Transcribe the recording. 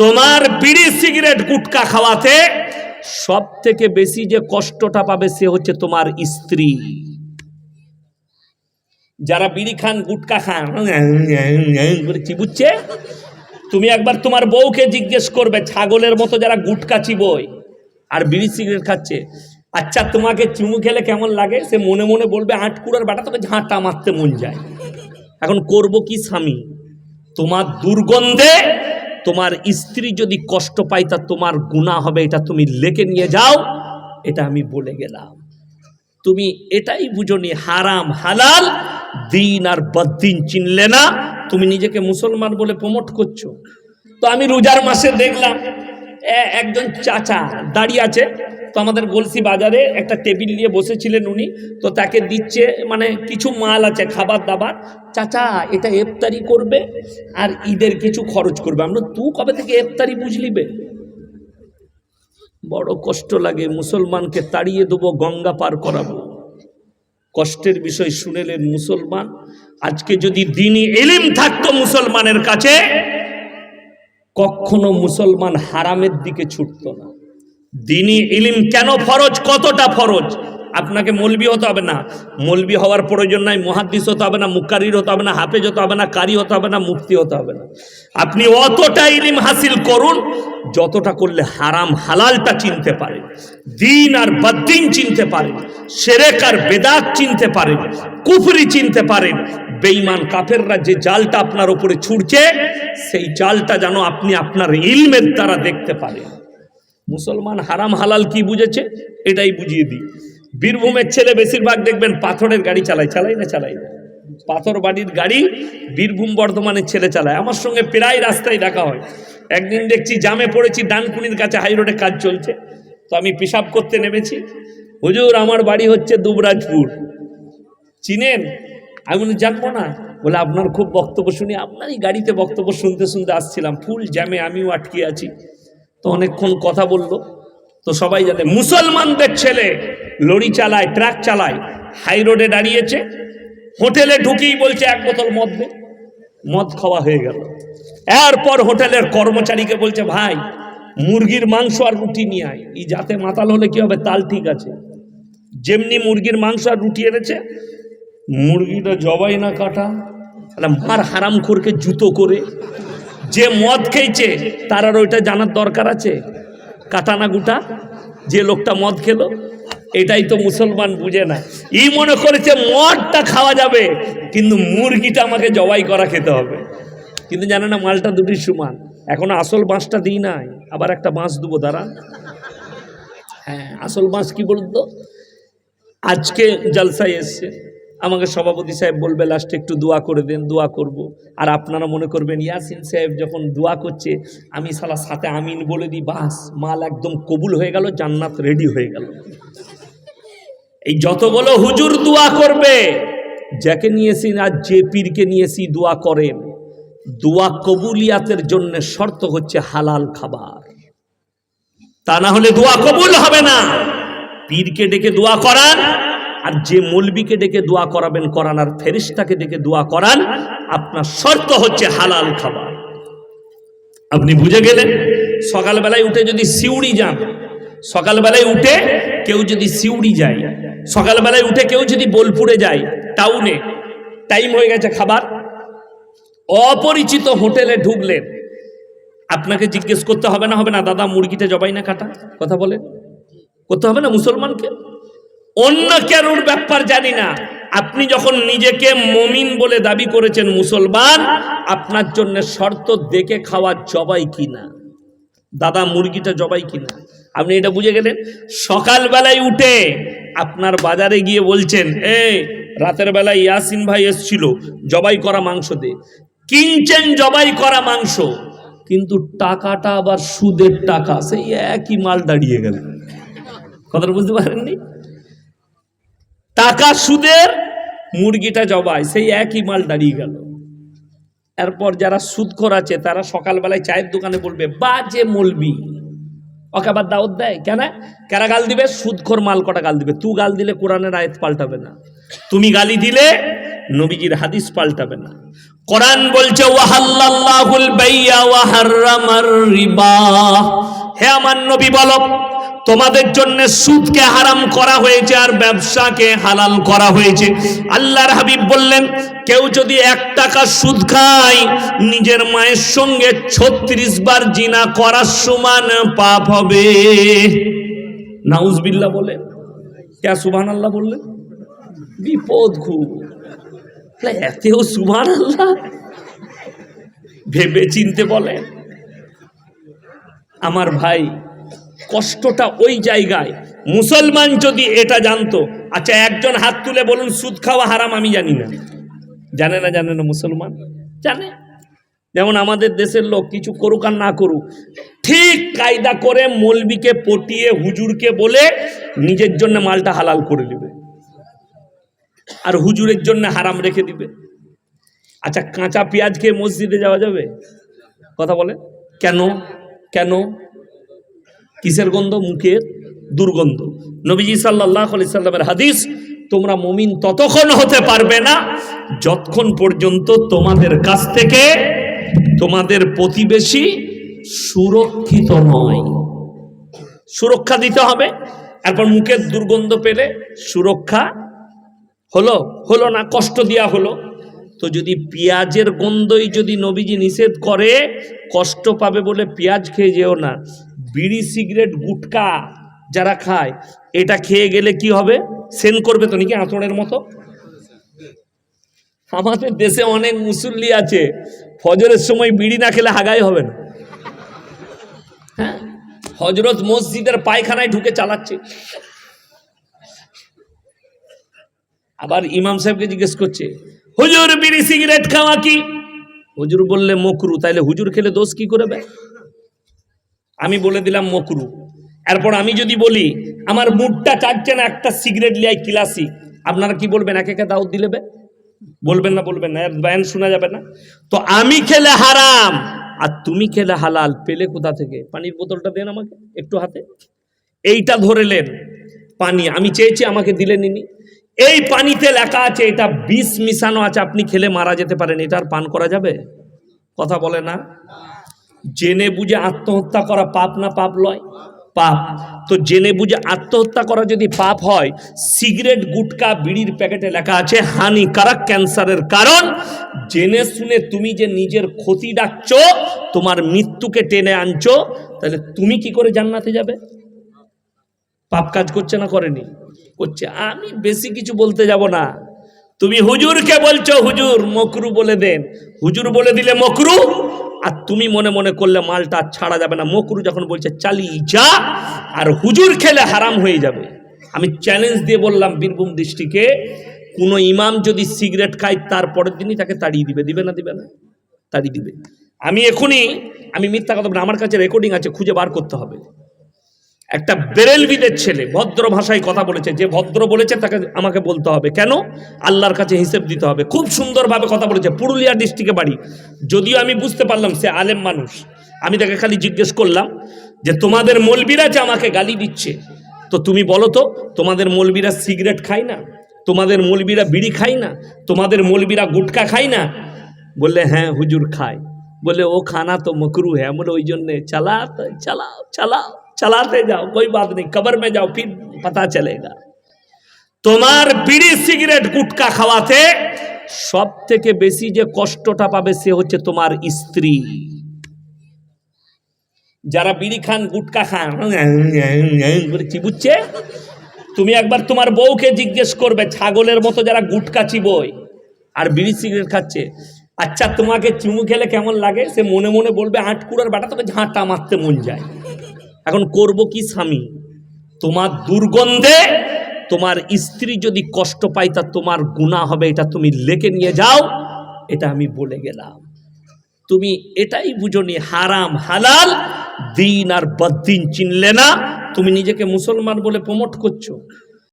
তোমার বিড়ি সিগারেট গুটকা খাওয়াতে সব থেকে বেশি যে কষ্টটা পাবে সে হচ্ছে তোমার স্ত্রী। যারা বিড়ি খান, গুটকা খান করে চিবুচ্ছে তুমি একবার তোমার বউকে জিজ্ঞেস করবে, ছাগলের মতো যারা গুটকা চিবোয় আর বিড়ি সিগারেট খাচ্ছে। আচ্ছা তোমাকে চুমু খেলে কেমন লাগে? সে মনে মনে বলবে, আটকুড়ার বাটা, তোকে ঝাঁটা মারতে মন যায়। এখন করব কি স্বামী? তোমার দুর্গন্ধে তোমার স্ত্রী যদি কষ্ট পায়, তা তোমার গুণা হবে, এটা তুমি লেখে নিয়ে যাও। এটা আমি বলে গেলাম। তুমি এটাই বুঝনি হারাম, হালাল, দিন আর বদিন চিনলে না, তুমি নিজেকে মুসলমান বলে প্রমোট করছ। তো আমি রোজার মাসে দেখলাম একজন চাচা দাঁড়িয়ে আছে তো আমাদের গলসি বাজারে একটা টেবিল নিয়ে বসেছিলেন উনি, তো তাকে দিচ্ছে মানে কিছু মাল আছে, খাবার দাবার। চাচা, এটা এফতারি করবে আর ঈদের কিছু খরচ করবে। আমরা, তু কবে থেকে এফতারি বুঝলিবে বড় কষ্ট লাগে, মুসলমানকে তাড়িয়ে দেবো, গঙ্গা পার করাবো। কষ্টের বিষয় শুনেলেন মুসলমান। আজকে যদি দিনই এলিম থাকতো মুসলমানের কাছে, কখনো মুসলমান হারামের দিকে ছুটতো না। দিনই ইলিম কেন ফরজ? কতটা ফরজ? আপনাকে মলবি হতে হবে না। মলবি হওয়ার প্রয়োজন নাই, মহাদ্দিস হতে হবে না মুকারির হতে হবে না, হাফেজ হতে হবে না, কারি হতে হবে না, মুফতি হতে হবে না। আপনি অতটা ইলিম হাসিল করুন, যতটা করলে হারাম হালালটা চিনতে পারেন। দিন আর বদ্দিন চিনতে পারেন, সেরেক আর বেদাত চিনতে পারেন, কুফরি চিনতে পারেন। বেঈমান কাফেররা যে জালটা আপনার উপরে ছুটছে সেই জালটা যেন আপনি আপনার ইলমের দ্বারা দেখতে পারেন। মুসলমান হারাম হালাল কি বুঝেছে? এটাই বুঝিয়ে দিই। বীরভূমের ছেলে বেশিরভাগ দেখবেন পাথরের গাড়ি চালায়। চালাই না চালাই না? পাথর বাড়ির গাড়ি বীরভূম বর্ধমানের ছেলে চালায়। আমার সঙ্গে প্রায় রাস্তায় দেখা হয়। একদিন দেখছি জামে পড়েছি, ডানকুনির কাছে হাই রোডে কাজ চলছে। তো আমি পেশাব করতে নেমেছি। হুজুর, আমার বাড়ি হচ্ছে দুবরাজপুর। চিনেন? আমি বলি, জানব না। বলে, আপনার খুব বক্তব্য শুনি। আপনারই গাড়িতে বক্তব্য শুনতে শুনতে আসছিলাম। ফুল জ্যামে আমিও আটকে আছি। তো অনেকক্ষণ কথা বলল। তো সবাই জানে, মুসলমানদের ছেলে লরি চালায়, ট্রাক চালায়, হাই রোডে দাঁড়িয়েছে। হোটেলে ঢুকেই বলছে, এক বোতল মদ দে। মদ খাওয়া হয়ে গেল। এরপর হোটেলের কর্মচারীকে বলছে, ভাই, মুরগির মাংস আর রুটি নিয়ে আয়। এই যাতে মাতাল হলে কি হবে, তাল ঠিক আছে। যেমনি মুরগির মাংস আর রুটি এনেছে, মুরগিটা জবাই না কাটা, তাহলে মার হারাম করকে জুতো করে যে মদ খেয়েছে, তার আর ওইটা জানার দরকার আছে? কাটা না গুটা? যে লোকটা মদ খেলো, এটাই তো মুসলমান বুঝে না। ই মনে করেছে মদটা খাওয়া যাবে, কিন্তু মুরগিটা আমাকে জবাই করা খেতে হবে। কিন্তু জানে না মালটা দুটি সমান। এখনও আসল বাঁশটা দিই নাই, আবার একটা বাঁশ দেবো, দাঁড়া। হ্যাঁ আসল বাঁশ কি বলুন তো আজকে জলসায় এসছে। আমাকে সভাপতি সাহেব বলবে, লাস্টে একটু দোয়া করে দেন, দোয়া করব। আর আপনারা মনে করবেন, ইয়াসিন সাহেব যখন দোয়া করছে, আমি সালা সাথে আমিন বলে দিই, বাস, মাল একদম কবুল হয়ে গেল, জান্নাত রেডি হয়ে গেল। এই যতগুলো হুজুর দোয়া করবে, যাকে নিয়েছি আর যে পীরকে নিয়েছি দোয়া করেন দোয়া কবুলিয়াতের জন্য শর্ত হচ্ছে হালাল খাবার। তা না হলে দোয়া কবুল হবে না। পীরকে ডেকে দোয়া করান আর যে মলবিকে ডেকে দোয়া করাবেন, করান, আর ফেরিস্তাকে ডেকে দোয়া করান, আপনার শর্ত হচ্ছে হালাল খাবার। আপনি বুঝে গেলেন? সকালবেলায় উঠে যদি সিউড়ি যান, সকালবেলায় উঠে কেউ যদি সিউড়ি যায়, সকালবেলায় উঠে কেউ যদি বোলপুরে যায়, টাউনে, টাইম হয়ে গেছে খাবার, অপরিচিত হোটেলে ঢুকলেন, আপনাকে জিজ্ঞেস করতে হবে না হবে না, দাদা মুরগিটা জবাই না কাটা, কথা বলেন? করতে হবে না মুসলমানকে? অন্য কারোর ব্যাপার জানি না। আপনি যখন নিজেকে মমিন বলে দাবি করেছেন মুসলমান, আপনার জন্য শর্ত দেখে খাওয়া জবাই কিনা? দাদা মুরগিটা জবাই কিনা? আপনি এটা বুঝে গেলেন? সকালবেলায় উঠে আপনার বাজারে গিয়ে বলছেন, এই, রাতের বেলায় ইয়াসিন ভাই এসছিল, জবাই করা মাংস দে। কিনছেন জবাই করা মাংস, কিন্তু টাকাটা আবার সুদের টাকা, সেই একই মাল দাঁড়িয়ে গেল। কথাটা বুঝতে পারেননি? টাকা সুদের মুরগিটা জবাই সেই একই মাল দাঁড়িয়ে গেল। এরপর যারা সুদখোর আছে, তারা সকালবেলায় চায়ের দোকানে বলবে, বাজে মলবি। ওকে আবার দাওয়াত দেয়, কেন? কারা গাল দিবে? সুদখোর মাল কটা গাল দিবে? তু গাল দিলে কোরআনের আয়াত পাল্টাবে না। তুমি গালি দিলে নবীজির হাদিস পাল্টাবে না। কোরআন বলছে, ওয়াহাল্লাল্লাহুল বাইয়া ওয়া হাররামার রিবা। হে আমার নবী বলো তোমাদের জন্য সুদকে হারাম করা হয়েছে আর ব্যবসাকে হালাল করা হয়েছে। আল্লাহর হাবিব বললেন, কেউ যদি এক টাকা সুদ খায়, নিজের মায়ের সঙ্গে ছত্রিশ বার জিনা করার সমান পাপ হবে। নাউজবিল্লাহ বলে। কে সুবহান আল্লাহ বললেন বিপদ খুব। এতেও সুবহান আল্লাহ ভেবে চিনতে বলে আমার ভাই কষ্টটা ওই জায়গায়। মুসলমান যদি এটা জানতো আচ্ছা একজন হাত তুলে বলুন, সুদ খাওয়া হারাম আমি জানি না। জানে না জানে না মুসলমান? জানে। যেমন আমাদের দেশের লোক, কিছু করুক আর না করুক, ঠিক কায়দা করে মলবিকে পটিয়ে হুজুরকে বলে নিজের জন্য মালটা হালাল করে নেবে। আর হুজুরের জন্য হারাম রেখে দিবে। আচ্ছা কাঁচা পেঁয়াজ খেয়ে মসজিদে যাওয়া যাবে? কথা বলে কেন? কেন? কিসের গন্ধ? মুখের দুর্গন্ধ। নবীজি সাল্লাহ আলি সাল্লামের হাদিস, তোমরা মমিন ততক্ষণ হতে পারবে না যতক্ষণ পর্যন্ত তোমাদের কাছ থেকে তোমাদের প্রতিবেশী সুরক্ষিত নয়। সুরক্ষা দিতে হবে। এরপর মুখের দুর্গন্ধ পেলে সুরক্ষা হলো হলো না, কষ্ট দেওয়া হলো। তো যদি পেঁয়াজের গন্ধই যদি নবীজি নিষেধ করে, কষ্ট পাবে বলে পেঁয়াজ খেয়ে যেও না। বিড়ি, সিগারেট, গুটকা যারা খায়, এটা খেয়ে গেলে কি হবে? সেন করবে তো নাকি আঁচড়ের মতো? আমাদের দেশে অনেক মুসল্লি আছে, ফজরের সময় বিড়ি না খেলে হাগাই হবে না। হ্যাঁ? হজরত মসজিদের পায়খানায় ঢুকে চালাচ্ছে। আবার ইমাম সাহেবকে জিজ্ঞেস করছে, হুজুর, বিড়ি, সিগারেট খাওয়া কি? হুজুর বললে, মকরু। তাইলে হুজুর খেলে দোষ কি করবে আমি বলে দিলাম মকরু। এরপর আমি যদি বলি, আমার মুডটা চাচ্ছে না, একটা সিগারেট লিয়াই কিলাসি। আপনারা কি বলবেন, একে একে দাওয়াত দিলেবে বলবেন না বলবেন না বয়ান শোনা যাবে না। তো আমি খেলে হারাম। আর তুমি খেলে হালাল, পেলে কোথা থেকে? পানির বোতলটা দেন আমাকে, একটু হাতে। এইটা ধরেলেন পানি। আমি চেয়েছি আমাকে দিলেন ইনি এই পানিতে লেখা আছে, এটা বিষ মিশানো আছে, আপনি খেলে মারা যেতে পারেন, এটা আর পান করা যাবে? কথা বলে না? জেনে বুঝে আত্মহত্যা করা পাপ না পাপ লয়? পাপ। তো জেনে বুঝে আত্মহত্যা করা যদি পাপ হয়, সিগারেট, গুটকা, বিড়ির প্যাকেটে লেখা আছে, হানিকারক ক্যান্সারের কারণ। জেনে শুনে তুমি যে নিজের ক্ষতি ডাকছো, তোমার মৃত্যুকে টেনে আনছো, তাহলে তুমি কি করে জান্নাতে যাবে? পাপ কাজ করছে না করেনি? করছে। আমি বেশি কিছু বলতে যাব না। তুমি হুজুরকে বলছো, হুজুর, মকরু বলে দেন। হুজুর বলে দিলে মকরু? তুমি মনে মনে করলে মালটা ছাড়া যাবে না। মকরু যখন বলছে চালিয়ে যা আর হুজুর খেলে হারাম হয়ে যাবে। আমি চ্যালেঞ্জ দিয়ে বললাম বীরভূম ডিস্ট্রিক্টে কোনো ইমাম যদি সিগারেট খায় তার পরের দিনই তাকে তাড়িয়ে দিবে। দিবে না দিবে না। তাড়িয়ে দিবে। আমি এখনই, আমি মিথ্যা কথা আমার কাছে রেকর্ডিং আছে, খুঁজে বার করতে হবে। একটা বেরেলবিদের ছেলে, ভদ্র ভাষায় কথা বলেছে, যে ভদ্র বলেছে তাকে আমাকে বলতে হবে। কেন? আল্লাহর কাছে হিসেব দিতে হবে। খুব সুন্দরভাবে কথা বলেছে, পুরুলিয়া ডিস্ট্রিক্টে বাড়ি। যদিও আমি বুঝতে পারলাম সে আলেম মানুষ। আমি তাকে খালি জিজ্ঞেস করলাম যে, তোমাদের মলবিরা যে আমাকে গালি দিচ্ছে? তো তুমি বলো তো, তোমাদের মলবিরা সিগারেট খায় না? তোমাদের মলবিরা বিড়ি খায় না? তোমাদের মলবিরা গুটকা খায় না? বললে হ্যাঁ হুজুর খায়। বলে ও খানা তো মকরু হ্যাঁ। বলে ওই জন্যে চালা চালাও চালাও। চালাতে যাও कोई बात नहीं कब्र में जाओ फिर पता चलेगा তোমার বিড়ি সিগারেট গুটকা খাওয়াতে সব থেকে বেশি যে কষ্টটা পাবে সে হচ্ছে তোমার স্ত্রী যারা বিড়ি খান গুটকা খান করে চিবুচ্ছে তুমি একবার তোমার বউকে জিজ্ঞেস করবে ছাগলের মতো যারা গুটকা চিবোয় আর বিড়ি সিগারেট খাচ্ছে আচ্ছা তোমাকে চুমু খেলে কেমন লাগে সে মনে মনে বলবে আটকুড়ার বাটা তোকে ঝাঁটা মারতে মন যায় এখন করব কি স্বামী? তোমার দুর্গন্ধে তোমার স্ত্রী যদি কষ্ট পায়, তা তোমার গুণা হবে, এটা তুমি লেখে নিয়ে যাও, এটা আমি বলে গেলাম। তুমি এটাই বুঝনি হারাম, হালাল, দিন আর বদিন চিনলে না, তুমি নিজেকে মুসলমান বলে প্রমোট করছ।